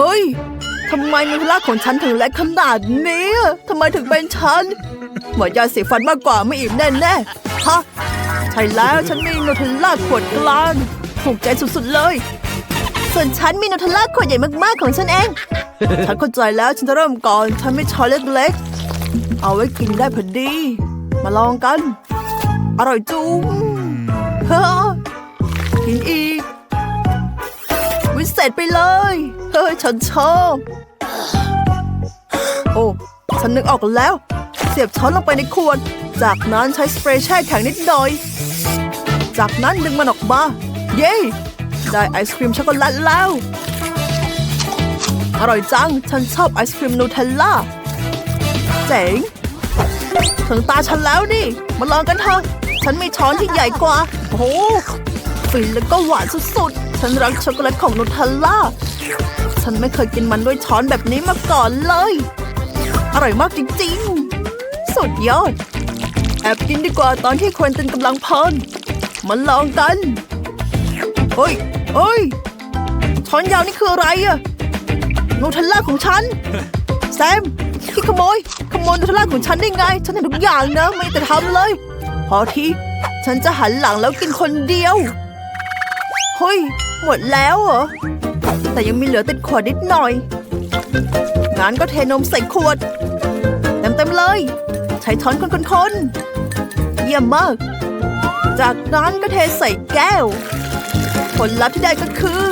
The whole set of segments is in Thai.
ฮ้ยทำไมนูเทลล่าของฉันถึงเล็กขนาดนี้ทำไมถึงเป็นฉันเหมือยาสีฟันมากกว่าไม่อิ่มแน่แน่ฮะใช่แล้วฉันมีนูเทลล่าขวดกลางถูกใจสุดๆเลย ส่วนฉันมีนูเทลล่าขวดใหญ่มากๆของฉันเอง ฉันเข้าใจแล้วฉันจะเริ่มก่อนฉันไม่ช้อนเล็กๆ เอาไว้กินได้พอดี มาลองกัน อร่อยจุงเฮ้อกินอีก ษไปเลย เฮ้ย ฉันชอบ โอ้ ฉันนึกออกแล้ว เสียบช้อนลงไปในขวด จากนั้นใช้สเปรย์แช่แข็งนิดหน่อย จากนั้นดึงมันออกมา เย้ ได้ไอศครีมช็อกโกแลตแล้ว อร่อยจัง ฉันชอบไอศครีมนูเทลล่า เจ๋ง ถึงตาฉันแล้วนี่ มาลองกันเถอะ ฉันมีช้อนที่ใหญ่กว่า โอ้โหฟินแล้วก็หวานสุดๆ ฉันรักช็อกโกแลตของนูเทลล่า ฉันไม่เคยกินมันด้วยช้อนแบบนี้มาก่อนเลย อร่อยมากจริงๆ สุดยอด แอบกินดีกว่าตอนที่ควนตินกำลังเพลินมาลองกันเฮ้ยเฮ้ย ช้อนยาวนี่คืออะไรอะนูเทลล่าของฉัน แซมที่ขโมย ขโมยนูเทลล่าของฉันได้ไง ฉันเห็นทุกอย่างนะ ไม่แต่ทำเลย พอทีฉันจะหันหลังแล้วกินคนเดียว เฮ้ย หมดแล้วเหรอ แต่ยังมีเหลือติดขวดนิดหน่อยงั้นก็เทนมใส่ขวด เต็มๆเลย ใช้ช้อนคนๆๆเยี่ยมมาก จากนั้นก็เทใส่แก้ว ผลลัพธ์ที่ได้ก็คือ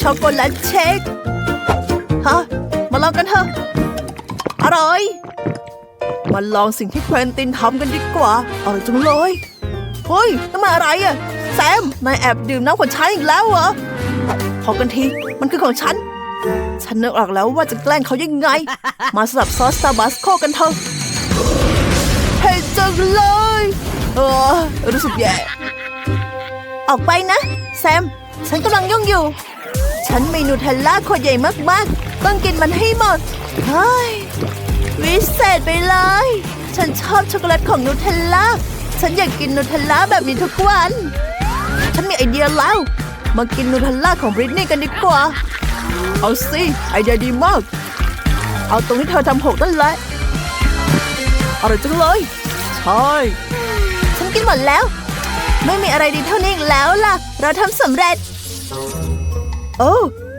ช็อกโกแลตเชคฮะ มาลองกันเถอะ อร่อย มาลองสิ่งที่เควินตินทำกันดีกว่าอร่อยจังเลย เฮ้ยนั่นมาอะไรอะ แซม นายแอบดื่มน้ำของฉันอีกแล้วเหรอ พอกันที มันคือของฉัน ฉันนึกออกแล้วว่าจะแกล้งเขายังไง มาสลับซอสซาบาสโคกันเถอะเผ็ดจังเลย เออ รู้สึกแย่ ออกไปนะ แซม ฉันกำลังยุ่งอยู่ ฉันเมนูเทลล่าขวดใหญ่มากๆ ต้องกินมันให้หมด เฮ้ย วิเศษไปเลย ฉันชอบช็อกโกแลตของนูเทลล่าฉันอยากกินนูเทลล่าแบบนี้ทุกวัน ฉันมีไอเดียแล้ว มากินนูเทลล่าของบริตนี่กันดีกว่า เอาสิไอเดียดีมาก เอาตรงที่เธอทำหกนั่นแหละอร่อยจังเลย ใช่ ฉันกินหมดแล้ว ไม่มีอะไรดีเท่านี้อีกแล้วล่ะ เราทำสำเร็จ โอ้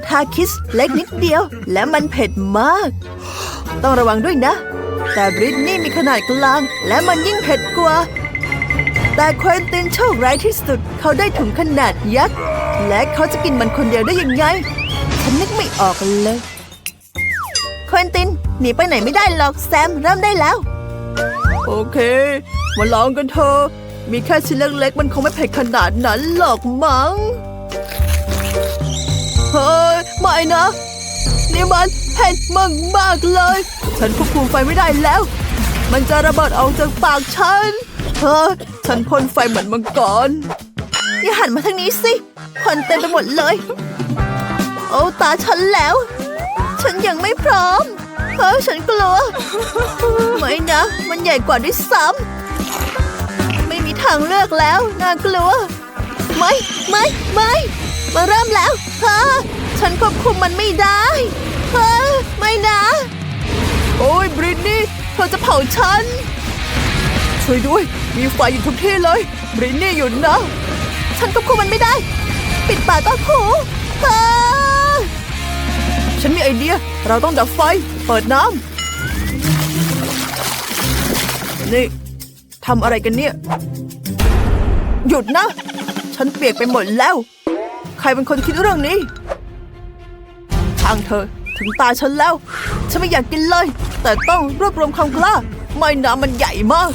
ทาคิสเล็กนิดเดียว และมันเผ็ดมาก ต้องระวังด้วยนะ แต่บริตนี่มีขนาดกลาง และมันยิ่งเผ็ดกว่า แต่เควินตินโชคร้ายที่สุด เขาได้ถุงขนาดยักษ์ และเขาจะกินมันคนเดียวได้ยังไง ฉันนึกไม่ออกเลยเควินตินหนีไปไหนไม่ได้หรอกแซมเริ่มได้แล้ว โอเค มาลองกันเถอะมีแค่ชิ้นเล็กๆมันคงไม่เผ็ดขนาดนั้นหรอกมั้งเฮ้ยไม่นะนี่มันเผ็ดมากๆเลย ฉันควบคุมไฟไม่ได้แล้ว มันจะระเบิดออกจากปากฉัน เฮ้ยฉันพ่นไฟเหมือนมังกร อย่าหันมาทางนี้สิควันเต็มไปหมดเลย โอ้ตาฉันแล้ว ฉันยังไม่พร้อม เฮ้ยฉันกลัว ไม่นะ มันใหญ่กว่าด้วยซ้ำ ไม่มีทางเลือกแล้ว น่ากลัว ไม่ ไม่ ไม่ มาเริ่มแล้วเฮะฉันควบคุมมันไม่ได้เฮะไม่นะ โอ้ยบริตนี่เธอจะเผาฉัน ช่วยด้วย มีไฟอยู่ทุกที่เลยบรินี่หยุดนะ ฉันควบคุมมันไม่ได้ ปิดปากก็หูฉันมีไอเดีย เราต้องดับไฟ เปิดน้ำ นี่ทำอะไรกันเนี่ย หยุดนะ ฉันเปียกไปหมดแล้ว ใครเป็นคนคิดเรื่องนี้ช่างเธอถึงตาฉันแล้ว ฉันไม่อยากกินเลย แต่ต้องรวบรวมความกล้า ไม่น้ำมันใหญ่มาก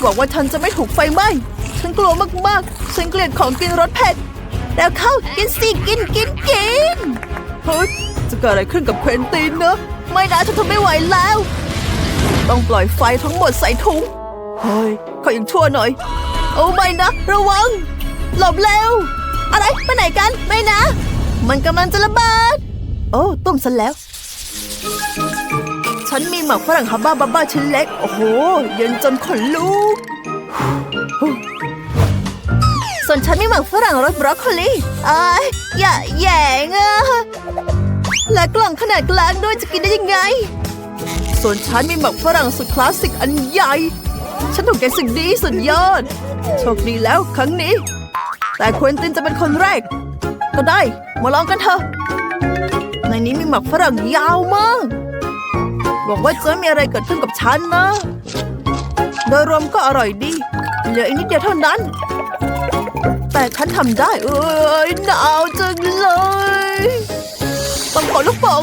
หวังว่าฉันจะไม่ถูกไฟไหม้ ฉันกลัวมากๆ ฉันเกลียดของกินรสเผ็ด แล้วเข้ากินสิกินกินกิน เฮ้ย จะเกิดอะไรขึ้นกับเควินตินเนอะ ไม่นะฉันทนไม่ไหวแล้ว ต้องปล่อยไฟทั้งหมดใส่ถุง เฮ้ยขอยังชั่วหน่อย โอ้ไม่นะ ระวัง หลบเร็ว อะไรไปไหนกัน ไม่นะ มันกำลังจะระเบิด โอ้ต้มซะแล้ว ฉันมีหมักฝรั่งฮับบ้าบ้าบ้าชิ้นเล็ก โอ้โห เย็นจนขนลุก ส่วนฉันมีหมักฝรั่งรสบรอกโคลีอ้ายอย่าแย่งอะและกล่องขนาดกลางด้วยจะกินได้ยังไง ส่วนฉันมีหมักฝรั่งสุดคลาสสิกอันใหญ่ ฉันถูกแกสิ่งดีสุดยอด โชคดีแล้วครั้งนี้ แต่ควินตินจะเป็นคนแรก ก็ได้ มาลองกันเถอะในนี้มีหมักฝรั่งยาวมาก หวังว่าจะไม่มีอะไรเกิดขึ้นกับฉันนะ โดยรวมก็อร่อยดี เหลืออีกนิดเดียวเท่านั้น แต่ฉันทำได้ เอ้ยหนาวจังเลย ต้องขอลูกโป่ง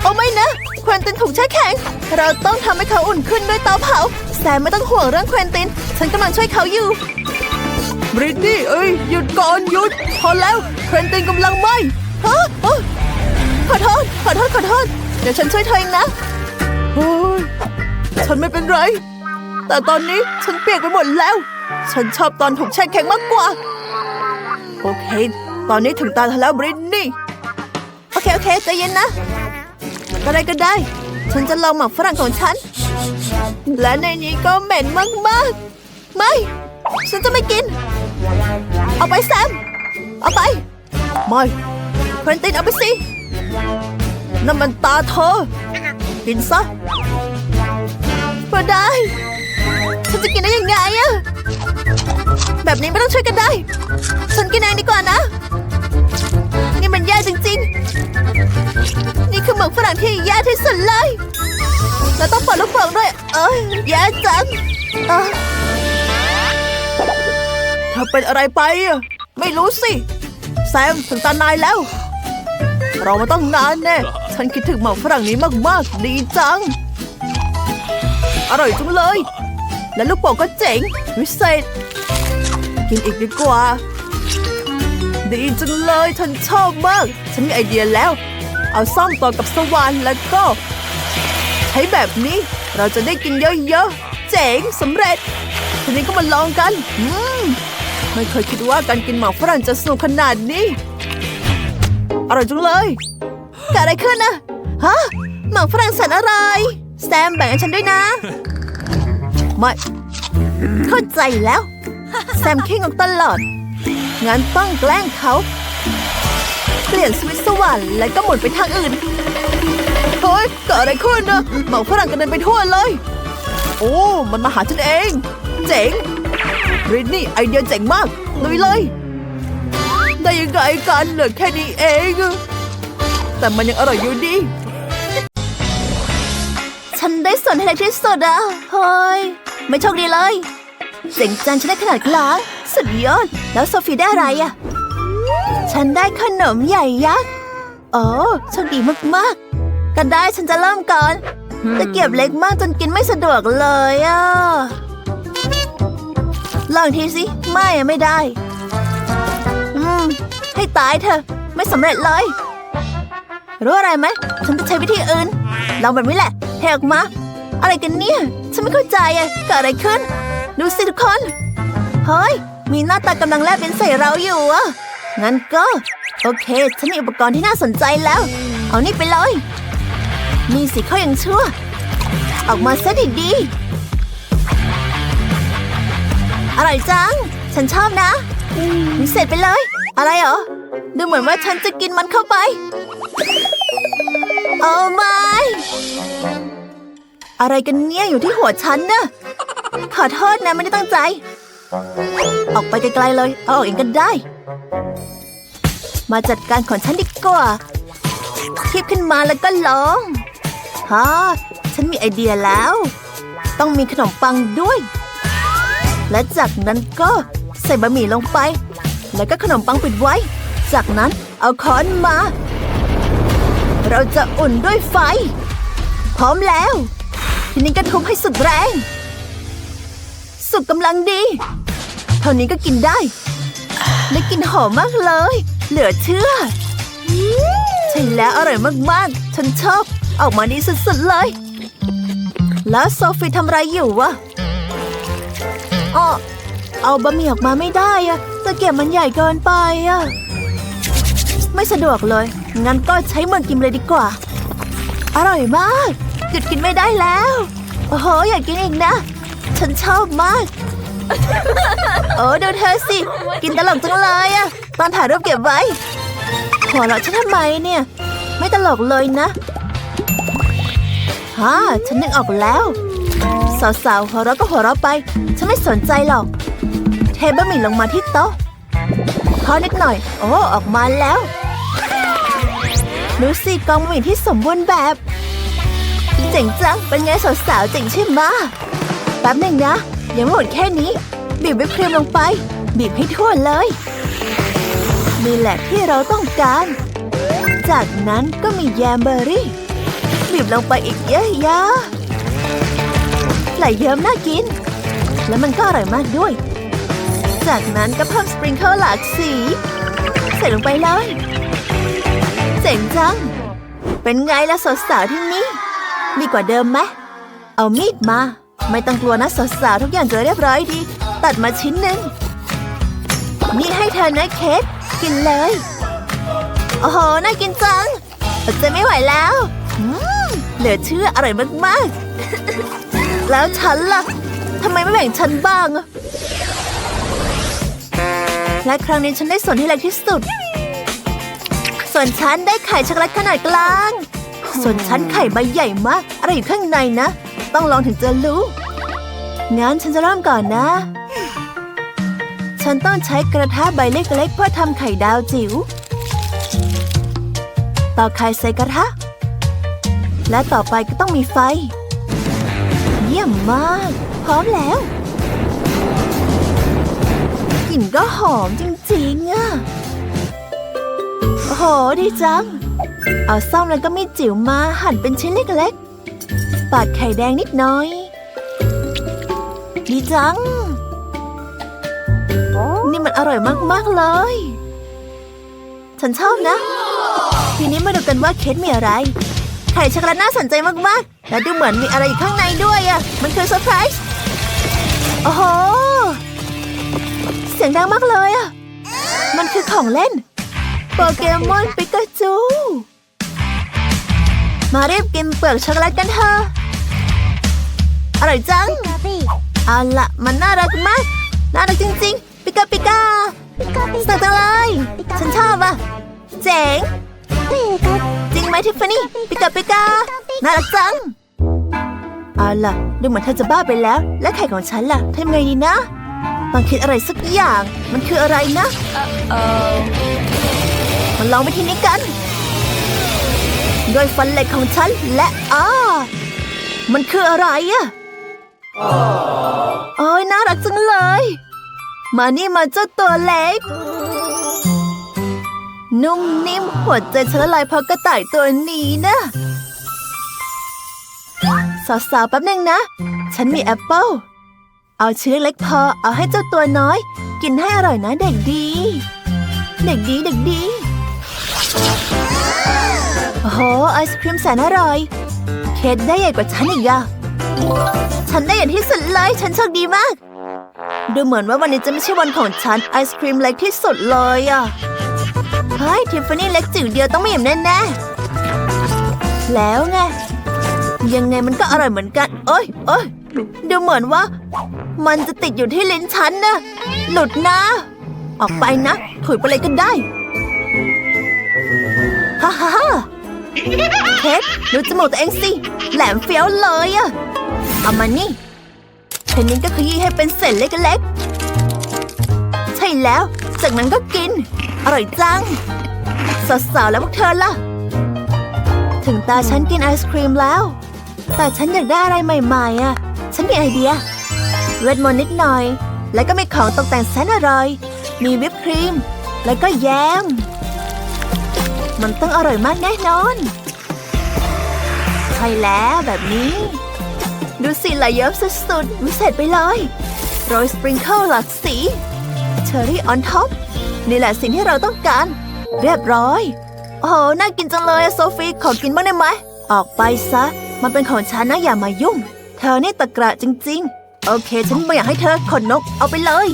โอ้ไม่นะเควินตินถูกแช่แข็ง เราต้องทำให้เขาอุ่นขึ้นด้วยเตาเผาแซมไม่ต้องห่วงเรื่องเควินติน ฉันกำลังช่วยเขาอยู่บริตนี่เอ้ยหยุดก่อนหยุด พอแล้วเควินตินกำลังไหมฮะฮะ ขอโทษ ขอโทษ ขอโทษ เดี๋ยวฉันช่วยเธอเองนะโอ้ยฉันไม่เป็นไร แต่ตอนนี้ฉันเปียกไปหมดแล้ว ฉันชอบตอนถูกแช่แข็งมากกว่า โอเค ตอนนี้ถึงตาเธอแล้วบริตนี่ โอเค โอเค ใจเย็นนะ ก็ได้ก็ได้ ฉันจะลองหมักฝรั่งของฉัน และในนี้ก็เหม็นมากๆ ไม่ ฉันจะไม่กิน เอาไปแซม เอาไป ไม่ควินตินเอาไปสิ นั่นมันตาเธอ กินซะไม่ได้ ฉันจะกินได้ยังไงอะแบบนี้ไม่ต้องช่วยกันได้ ฉันกินเองดีกว่านะ นี่มันแย่จริงๆ นี่คือหมึกฝรั่งที่แย่ที่สุดเลย แล้วต้องปิดลูกโป่งด้วย เอ้ยแย่จังเอ้ยเธอเป็นอะไรไปอะไม่รู้สิ แซมถึงตานายแล้ว เรามาต้องนานแน่ ฉันคิดถึงหมึกฝรั่งนี้มากๆ ดีจัง อร่อยจังเลย และลูกโป่งก็เจ๋ง วิเศษ กินอีกดีกว่า ดีจังเลย ฉันชอบมาก ฉันมีไอเดียแล้ว เอาซ่อมต่อกับสว่านแล้วก็ ใช้แบบนี้ เราจะได้กินเยอะๆ เจ๋งสำเร็จ ทีนี้ก็มาลองกัน อืมไม่เคยคิดว่าการกินหมากฝรั่งจะสนุกขนาดนี้ อร่อยจังเลยเกิดอะไรขึ้นนะฮะหมากฝรั่งสันอะไร แซมแบ่งให้ฉันด้วยนะ ไม่เข้าใจแล้ว แซมขี้งกตลอด งั้นต้องแกล้งเขา เปลี่ยนสวิตช์สว่านแล้วก็หมุนไปทางอื่นเฮ้ยเกิดอะไรขึ้นนะหมากฝรั่งกระเด็นไปทั่วเลย โอ้ มันมาหาฉันเอง เจ๋งริตนี่ไอเดียเจ๋งมากลุยเลย ได้ยังไงกันเหลือแค่นี้เอง แต่มันยังอร่อยอยู่ดีฉันได้ส่วนที่เล็กที่สุดอะเฮ้ย ไม่โชคดีเลยเจ๋งจังฉันได้ขนาดกลาง สุดยอด แล้วโซฟีได้อะไรอะฉันได้ขนมใหญ่ยักษ์โอ้โชคดีมากๆกันได้ฉันจะเริ่มก่อนตะเกียบเล็กมากจนกินไม่สะดวกเลยอะลองทีสิ ไม่อะไม่ได้ ให้ตายเถอะ ไม่สำเร็จเลย รู้อะไรไหม ฉันจะใช้วิธีอื่นลองแบบนี้แหละเทออกมา อะไรกันเนี่ย ฉันไม่เข้าใจอะเกิดอะไรขึ้น ดูสิทุกคน เฮ้ย มีหน้าตากำลังแลบลิ้นใส่เราอยู่อะงั้นก็ โอเค ฉันมีอุปกรณ์ที่น่าสนใจแล้ว เอานี่ไปเลยมีสิเขายังชั่ว ออกมาซะดีๆอร่อยจัง ฉันชอบนะ วิเศษไปเลย อะไรเหรอ ดูเหมือนว่าฉันจะกินมันเข้าไป โอ้ไม่อะไรกันเนี่ยอยู่ที่หัวฉันนะขอโทษนะไม่ได้ตั้งใจ ออกไปไกลๆเลย เอาออกเองก็ได้ มาจัดการของฉันดีกว่าคีบขึ้นมาแล้วก็ลองฮ่าฉันมีไอเดียแล้ว ต้องมีขนมปังด้วย และจากนั้นก็ใส่บะหมี่ลงไป แล้วก็ขนมปังปิดไว้ จากนั้นเอาค้อนมา เราจะอุ่นด้วยไฟ พร้อมแล้ว ทีนี้ก็ทุบให้สุดแรง สุกกำลังดี เท่านี้ก็กินได้ และกินหอมมากเลย เหลือเชื่อ ใช่แล้วอร่อยมากๆ ฉันชอบ ออกมาดีสุดๆเลย แล้วโซฟีทำอะไรอยู่วะอ๋อเอาบะหมี่ออกมาไม่ได้อะ ตะเกียบมันใหญ่เกินไปอะไม่สะดวกเลย งั้นก็ใช้มือกินเลยดีกว่า อร่อยมากหยุดกินไม่ได้แล้ว โอ้โห อยากกินอีกนะ ฉันชอบมาก โอ้ดูเธอสิ กินตลกจังเลยอะตอนถ่ายรูปเก็บไว้ หัวเราะฉันทำไมเนี่ย ไม่ตลกเลยนะฮ่าฉันนึกออกแล้ว สาวๆหัวเราะก็หัวเราะไป ฉันไม่สนใจหรอก เทบะหมี่ลงมาที่โต๊ะขอนิดหน่อย โอ้ออกมาแล้วดูสิกองบะหมี่ที่สมบูรณ์แบบ เจ๋งจังเป็นไงสาวๆเจ๋งใช่ไหมแป๊บหนึ่งนะยังไม่หมดแค่นี้ บีบวิปครีมลงไป บีบให้ทั่วเลยนี่แหละที่เราต้องการ จากนั้นก็มีแยมเบอร์รี่ บีบลงไปอีกเยอะๆไหลเยิ้มน่ากิน แล้วมันก็อร่อยมากด้วย จากนั้นก็เพิ่มสปริงเกิลหลากสี ใส่ลงไปเลย เจ๋งจัง เป็นไงล่ะสาวๆที่นี่ดีกว่าเดิมไหมเอามีดมา ไม่ต้องกลัวนะสาวๆทุกอย่างจะเรียบร้อยดี ตัดมาชิ้นหนึ่งนี่ให้เธอนะเคสกินเลย โอ้โห น่ากินจังอดใจไม่ไหวแล้วเหลือเชื่ออร่อยมากๆ แล้วฉันล่ะทำไมไม่แบ่งฉันบ้างอะ และครั้งนี้ฉันได้ส่วนที่เล็กที่สุด ส่วนฉันได้ไข่ช็อกโกแลตขนาดกลาง ส่วนฉันไข่ใบใหญ่มาก อะไรอยู่ข้างในนะ ต้องลองถึงจะรู้ งั้นฉันจะเริ่มก่อนนะ ฉันต้องใช้กระทะใบเล็กๆเพื่อทำไข่ดาวจิ๋ว ต่อไข่ใส่กระทะ และต่อไปก็ต้องมีไฟ เยี่ยมมาก พร้อมแล้ว กลิ่นก็หอมจริงๆอะโอ้โห ดีจัง เอาซ่อมแล้วก็มีจิ๋วมาหั่นเป็นชิ้นเล็กๆปาดไข่แดงนิดน่อย ดีจัง นี่มันอร่อยมากๆเลย ฉันชอบนะ ทีนี้มาดูกันว่าเคสมีอะไร ไข่ช็อกโกแลตน่าสนใจมากๆ และดูเหมือนมีอะไรอยู่ข้างในด้วยอะมันคือเซอร์ไพรส์โอ้โห สียงดังมากเลยอะ มันคือของเล่น โปเกมอนปิกาจู มาเรียบกินเปลือกช็อกโกแลตกันเถอะ อร่อยจัง เอาละมันน่ารักมาก น่ารักจริงๆ ปิกาปิกาสักจังเลย ฉันชอบอะ เจ๋ง จริงไหมทิฟฟานี่ปิกาปิกา น่ารักจัง เอาล่ะ ดูเหมือนเธอจะบ้าไปแล้ว และไข่ของฉันล่ะทำไงดีนะ ต้องคิดอะไรสักอย่าง มันคืออะไรนะมาลองวิธีนี้กัน ด้วยฟันเหล็กของฉันและอ้ามันคืออะไรอะโอ้ยน่ารักจังเลย มานี่มาเจ้าตัวเล็ก นุ่มนิ่มหัวใจฉันละลายเพราะกระต่ายตัวนี้นะสาวๆแป๊บนึงนะ ฉันมีแอปเปิล เอาเชื้อเล็กพอเอาให้เจ้าตัวน้อย กินให้อร่อยนะเด็กดี เด็กดีเด็กดีโอ้โหไอศครีมแสนอร่อย เคสได้ใหญ่กว่าฉันอีกอะฉันได้อย่ที่สุดเลยฉันโชคดีมาก ดูเหมือนว่าวันนี้จะไม่ใช่วันของฉันไอศครีมเล็กที่สุดเลยอะเฮ้ยทิฟฟานี่เล็กจิ๋วเดียวต้องไม่อิ่มแน่ๆแล้วไงยังไงมันก็อร่อยเหมือนกันเอ้ยเอ้ยดูเหมือนว่า มันจะติดอยู่ที่ลิ้นฉันนะ หลุดนะ ออกไปนะถุยไปเลยก็ได้ ฮ่าฮ่าฮ่าเคสดูจมูกตัวเองสิ แหลมเฟี้ยวเลยอะเอามานี่เทนนิสก็ขยี้ให้เป็นเศษเล็กๆ ใช่แล้ว จากนั้นก็กิน อร่อยจัง สาวๆแล้วพวกเธอล่ะ ถึงตาฉันกินไอศครีมแล้ว แต่ฉันอยากได้อะไรใหม่ๆอะฉันมีไอเดีย เวทมนต์นิดหน่อย แล้วก็มีของตกแต่งแสนอร่อย มีวิปครีม แล้วก็แยม มันต้องอร่อยมากแน่นอน ใช่แล้วแบบนี้ ดูสิไหลเยิ้มสุดๆวิเศษไปเลยโรยสปริงเกิลหลากสี เชอร์รี่ออนท็อป นี่แหละสิ่งที่เราต้องการ เรียบร้อย โอ้โห น่ากินจังเลยโซฟีขอกินบ้างได้ไหม ออกไปซะ มันเป็นของฉันนะอย่ามายุ่ง เธอนี่ตะกระจริง ๆ โอเค ฉันไม่อยากให้เธอขนนกเอาไปเลย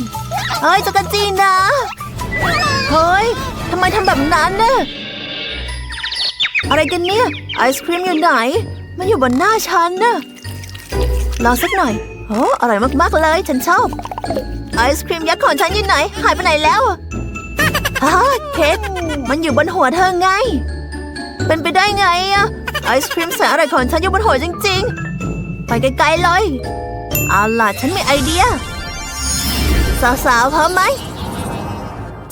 เฮ้ยจักรจีนนะเฮ้ยทำไมทำแบบนั้นเน่ะอะไรกันเนี่ย ไอศครีมอยู่ไหน มันอยู่บนหน้าฉันน่ะลองสักหน่อยโอ้อร่อยมากๆเลย ฉันชอบ ไอศครีมยักษ์ของฉันอยู่ไหน หายไปไหนแล้วฮ่าเค้กมันอยู่บนหัวเธอไง เป็นไปได้ไงอะไอศครีมแสนอร่อยของฉันอยู่บนหัวจริง ๆ ไปไกลๆเลย เอาล่ะฉันมีไอเดีย สาวๆพร้อมไหม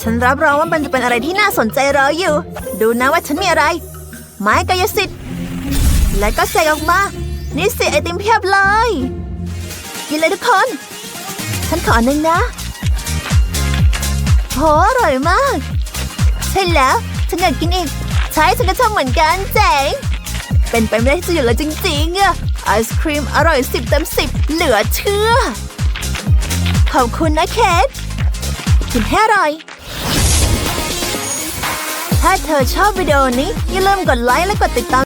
ฉันรับรองว่ามันจะเป็นอะไรที่น่าสนใจรออยู่ ดูนะว่าฉันมีอะไร ไม้กายสิทธิ์ และก็เสกออกมา นี่สิไอติมเพียบเลยกินเลยทุกคน ฉันขอหนึ่งนะโหอร่อยมาก ใช่แล้ว ฉันอยากกินอีก ใช่ฉันก็ชอบเหมือนกันเจ๋งเป็นไปไม่ได้ที่จะหยุดเลยจริงๆอะ ไอศครีมอร่อยสิบเต็มสิบเหลือเชื่อ ขอบคุณนะเคทกินให้อร่อย ถ้าเธอชอบวิดีโอนี้อย่าลืมกดไลค์และกดติดตาม